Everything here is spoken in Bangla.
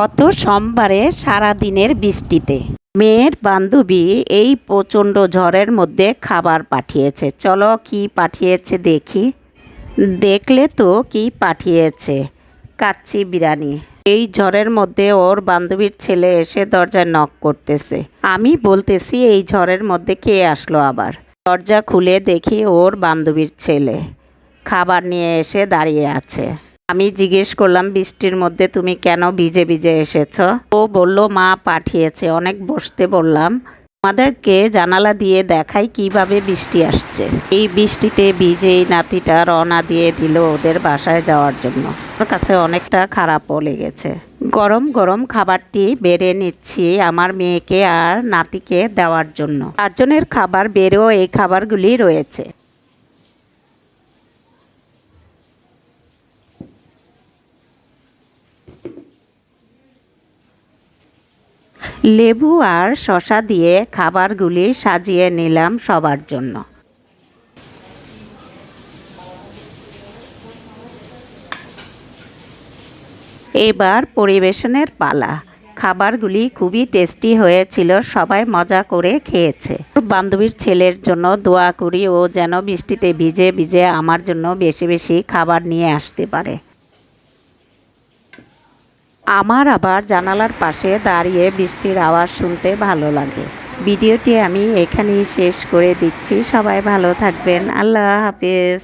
গত সোমবারে সারাদিনের বৃষ্টিতে। মেয়ের বান্ধবী এই প্রচণ্ড ঝড়ের মধ্যে খাবার পাঠিয়েছে। চলো কি পাঠিয়েছে দেখি। দেখলে তো কি পাঠিয়েছে। কাচ্চি বিরিয়ানি এই ঝড়ের মধ্যে ওর বান্ধবীর ছেলে এসে দরজায় নক করতেছে। আমি বলতেছি, এই ঝড়ের মধ্যে কে আসলো আবার? দরজা খুলে দেখি ওর বান্ধবীর ছেলে। খাবার নিয়ে এসে দাঁড়িয়ে আছে। আমি জিজ্ঞেস করলাম, বৃষ্টির মধ্যে তুমি কেন ভিজে ভিজে এসেছ? ও বলল, মা পাঠিয়েছে। অনেক বসতে বললাম আমাদেরকে জানালা দিয়ে দেখাই কীভাবে বৃষ্টি আসছে। এই বৃষ্টিতে ভিজে এই নাতিটা রওনা দিয়ে দিল ওদের বাসায় যাওয়ার জন্য। ওর কাছে অনেকটা খারাপও লেগেছে। গরম গরম খাবারটি বেড়ে নিচ্ছি আমার মেয়েকে আর নাতিকে দেওয়ার জন্য। চারজনের খাবার বেড়েও এই খাবারগুলি রয়েছে। লেবু আর শশা দিয়ে খাবারগুলি সাজিয়ে নিলাম সবার জন্য। এবার পরিবেশনের পালা। খাবারগুলি খুবই টেস্টি হয়েছিল, সবাই মজা করে খেয়েছে। বান্ধবীর ছেলের জন্য দোয়া করি, ও যেন বৃষ্টিতে ভিজে ভিজে আমার জন্য বেশি বেশি খাবার নিয়ে আসতে পারে। আমার আবার জানালার পাশে দাঁড়িয়ে বৃষ্টির আওয়াজ শুনতে ভালো লাগে। ভিডিওটি আমি এখানেই শেষ করে দিচ্ছি। সবাই ভালো থাকবেন। আল্লাহ হাফেজ।